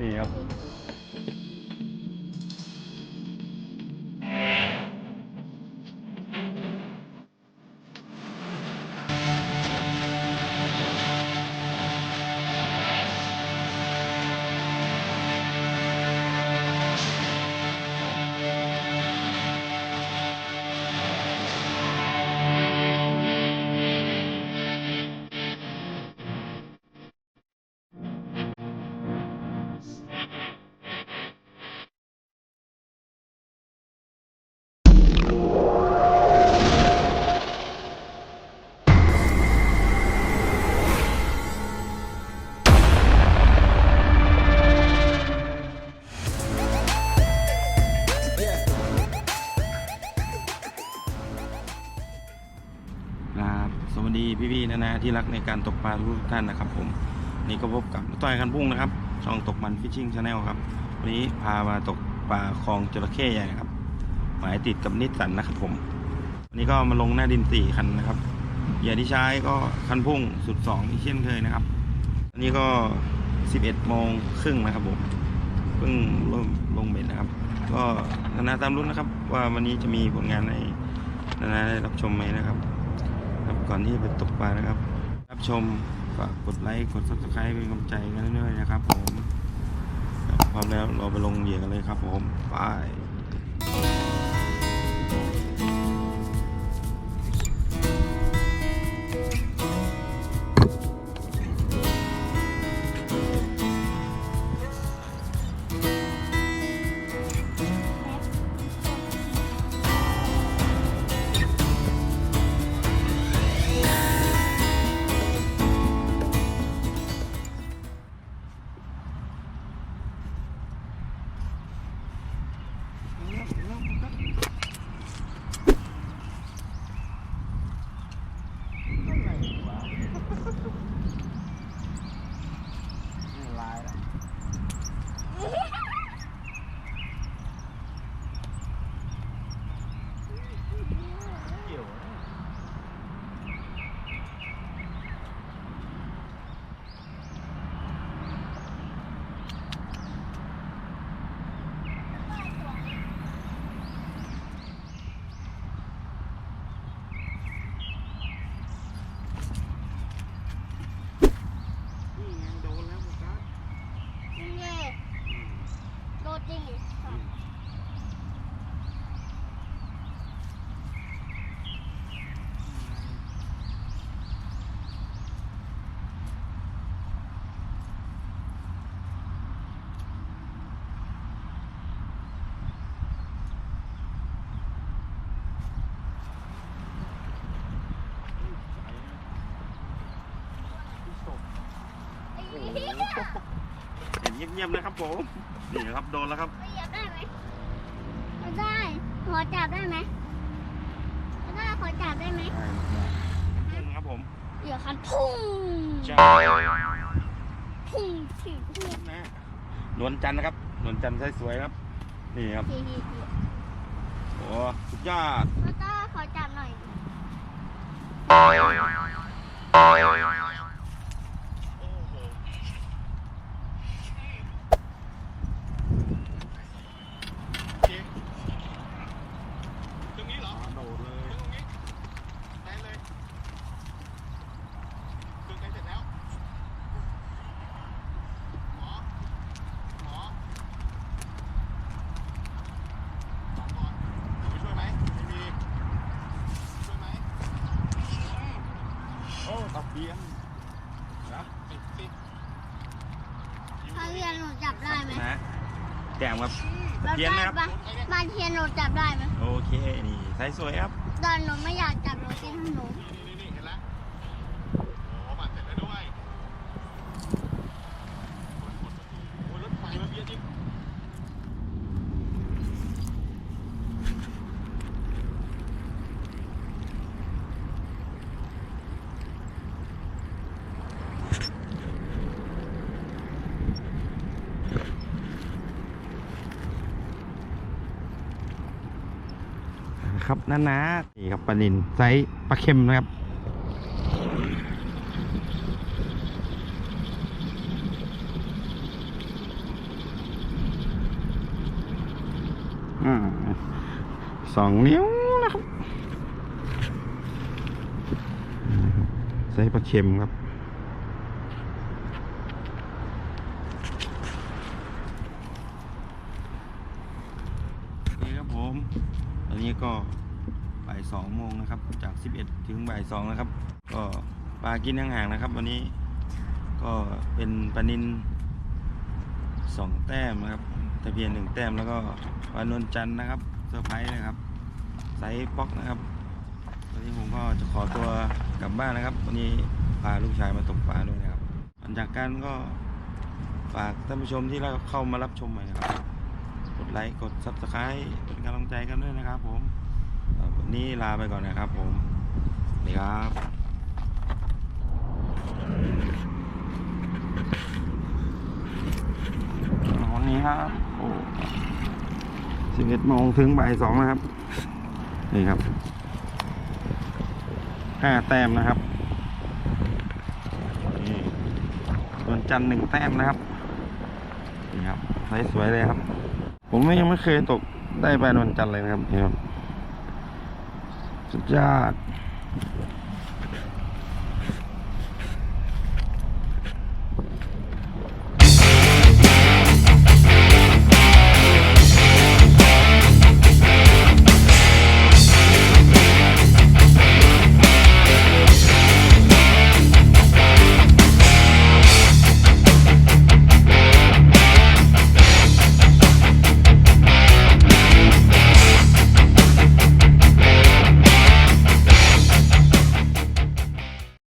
นี่ครับ พี่ๆนะนะที่รักในการตกปลาทุกท่านนะครับ ผมนี่ก็พบกับต้อยคันพุ่งนะครับ ช่องตกมันฟิชชิ่งชาแนลครับ วันนี้พามาตกปลาคลองจระเข้ใหญ่ครับ หมายติดกับนิสสันนะครับ ผมวันนี้ก็มาลงหน้าดินสี่คันนะครับเหยื่อที่ใช้ก็คันพุ่งสุดสองอีกเช่นเคยนะครับอันนี้ก็สิบเอ็ดโมงครึ่งนะครับผมเพิ่งเริ่มลงเบ็ดนะครับ ก็นานาตามรุ่นนะครับ ว่าวันนี้จะมีผลงานให้นานาได้รับชมไหมนะครับ ก่อนที่จะไปตกปลานะครับ รับชมฝากกดไลค์กดซับสไคร b ์เป็นกำลังใจกันเรื่อยๆนะครับผมพร้อมแล้วเราไปลงเหยื่อกันเลยครับผมไป เงียบๆนะครับผม นี่นะครับโดนแล้วครับไม่อยากได้ไหมไม่ได้ ขอจับได้ไหมไม่ได้ขอจับได้ไหมได้ครับผมเดี๋ยวคันพุ่งใช่พุ่งถึงพุ่งนะนวลจันทร์นะครับนวลจันทร์สวยๆครับ นี่ครับทีทีทีโอ้สุดยอดไม่ได้ขอจับหน่อย ตรงนี้เหรอโดดเลย ตรงนี้ได้เลยคือใกล้เสร็จแล้ว หมอ หมอสองก่อนเอาไปช่วยไหมไม่มี ช่วยไหม โอ้ตะเพียนนะ ติดติด ถ้าเรียนหนูจับได้ไหมนะแก้มครับ เราเทียนได้นะครับ ปะบานเทียนหนูจับได้ไหมโอเค นี่ไซส์สวยครับ ตอนหนูไม่อยากจับหนูกินขนม ครับน้านะนี่ครับปลาลินไซส์ปลาเค็มนะครับอสองนิ้วนะครับ ไซส์ปลาเค็มครับ นี้ก็บ่ายสองโมงนะครับ จากสิบเอ็ดถึงบ่ายสองนะครับ ก็ปลากินห่างๆนะครับ วันนี้ก็เป็นปลานินสองแต้มนะครับตะเพียนหนึ่งแต้มแล้วก็ปลานวลจันนะครับเซอร์ไพรส์นะครับไซส์ป๊อกนะครับวันนี้ผมก็จะขอตัวกลับบ้านนะครับ วันนี้พาลูกชายมาตกปลาด้วยนะครับหลังจากกันก็ฝากท่านผู้ชมที่เราเข้ามารับชมหม่นะครับ ไลค์กด subscribe เป็นกำลังใจกันด้วยนะครับผมเอ่อวันนี้ลาไปก่อนนะครับผมสวัสดีครับวันนี้ครับโอ้สิบเอ็ดโมงถึงบ่ายสองนะครับ นี่ครับ ห้าแต้มนะครับ นี่ส่วนจันทร์หนึ่งแต้มนะครับ นี่ครับไซส์สวยเลยครับ ผมยังไม่เคยตกได้ปลานวนจันทร์เลยนะครับนี่ครับสุดยอด